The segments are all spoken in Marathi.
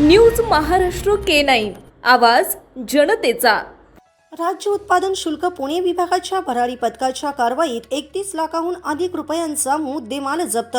News Maharashtra K nine. आवाज जनतेचा. राज्य उत्पादन शुल्क पुणे विभागाच्या भरारी पथकाच्या कारवाईत एकतीस लाखाहून अधिक रुपयांचा मुद्देमाल जप्त.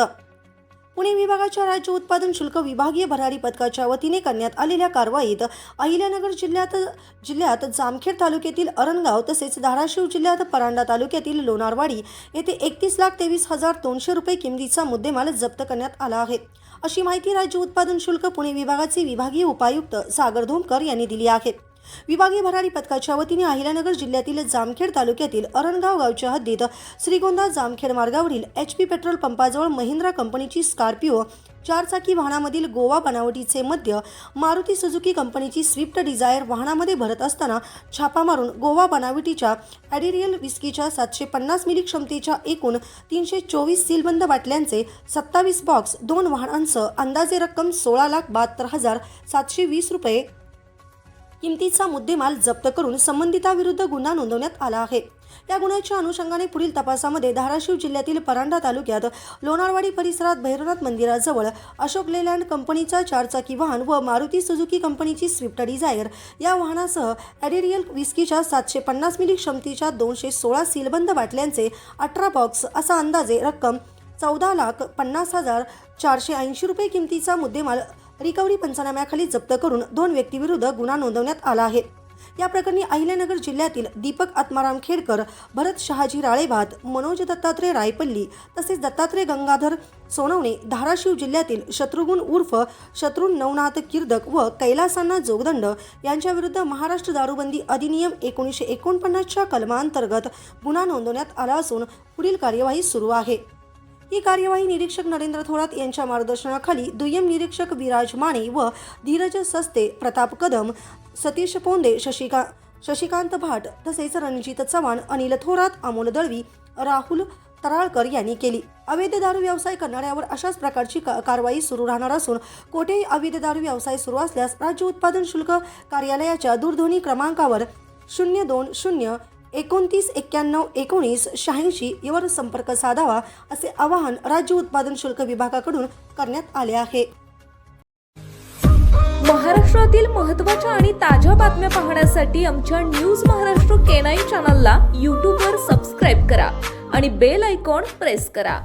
पुणे विभागाच्या राज्य उत्पादन शुल्क विभागीय भरारी पथकाच्या वतीने करण्यात आलेल्या कारवाईत अहिल्यानगर जिल्ह्यात जिल्ह्यात जामखेड तालुक्यातील अरणगाव तसेच धाराशिव जिल्ह्यात परांडा तालुक्यातील लोणारवाडी येथे एकतीस लाख तेवीस हजार दोनशे रुपये किमतीचा मुद्देमाल जप्त करण्यात आला आहे. अशी माहिती राज्य उत्पादन शुल्क पुणे विभागाचे विभागीय उपायुक्त सागर धोमकर यांनी दिली आहे. विभागीय भरारी पथकाच्या वतीने अहिल्यानगर जिल्ह्यातील जामखेड तालुक्यातील अरणगाव गावच्या हद्दीत श्रीगोंदा जामखेड मार्गावरील एच पी पेट्रोल पंपाजवळ महिंद्रा कंपनीची स्कॉर्पिओ चारचाकी वाहनामधील गोवा बनावटीचे मद्य मारुती सुझुकी कंपनीची स्विफ्ट डिझायर वाहनामध्ये भरत असताना छापा मारून गोवा बनावटीच्या ॲडिरियल विस्कीच्या सातशे पन्नास मिली क्षमतेच्या एकूण तीनशे चोवीस सीलबंद बाटल्यांचे सत्तावीस बॉक्स दोन वाहनांसह अंदाजे रक्कम सोळा लाख बहात्तर हजार सातशे वीस रुपये किमतीचा मुद्देमाल जप्त करून संबंधिताविरुद्ध गुन्हा नोंदवण्यात आला आहे. या गुन्ह्याच्या अनुषंगाने पुढील तपासामध्ये धाराशिव जिल्ह्यातील परांडा तालुक्यात लोणारवाडी परिसरात भैरवनाथ मंदिराजवळ अशोक लेलँड कंपनीचा चारचाकी वाहन व मारुती सुझुकी कंपनीची स्विफ्ट डिझायर या वाहनासह ॲडेरियल विस्कीच्या सातशे पन्नास मिली क्षमतेच्या दोनशे सोळा सीलबंद बाटल्यांचे अठरा बॉक्स असा अंदाजे रक्कम चौदा लाख पन्नास हजार चारशे ऐंशी रुपये किमतीचा मुद्देमाल रिकव्हरी पंचनाम्याखाली जप्त करून दोन व्यक्तीविरुद्ध गुन्हा नोंदवण्यात आला आहे. या प्रकरणी अहिल्यानगर जिल्ह्यातील दीपक आत्माराम खेडकर भरत शहाजी राळेभात मनोज दत्तात्रय रायपल्ली तसेच दत्तात्रय गंगाधर सोनवणे धाराशिव जिल्ह्यातील शत्रुघ्न उर्फ शत्रुन नवनाथ किर्दक व कैलासांना जोगदंड यांच्याविरुद्ध महाराष्ट्र दारूबंदी अधिनियम एकोणीसशे एकोणपन्नासच्या कलमांतर्गत गुन्हा नोंदवण्यात आला असून पुढील कार्यवाही सुरू आहे. ही कार्यवाही निरीक्षक नरेंद्र थोरात यांच्या मार्गदर्शनाखाली दुय्यम निरीक्षक विराज माने व धीरज सस्ते प्रताप कदम सतीश पोंदे शशिका शशिकांत भाट तसेच रणजित चव्हाण अनिल थोरात अमोल दळवी राहुल तराळकर यांनी केली. अवैध दारू व्यवसाय करणाऱ्यावर अशाच प्रकारची का- कारवाई सुरू राहणार असून कोठेही अवैध दारू व्यवसाय सुरू असल्यास राज्य उत्पादन शुल्क कार्यालयाच्या दूरध्वनी क्रमांकावर शून्य दोन शून्य एकोणतीस एक्क्याण्णव एकोणीस शहाऐंशी यावर संपर्क साधावा असे आवाहन राज्य उत्पादन शुल्क विभागाकडून करण्यात आले आहे. महाराष्ट्रातील महत्त्वाच्या आणि ताज्या बातम्या पाहण्यासाठी आमच्या न्यूज महाराष्ट्र केनाई चॅनलला यूट्यूबवर सबस्क्राईब करा आणि बेल आयकॉन प्रेस करा.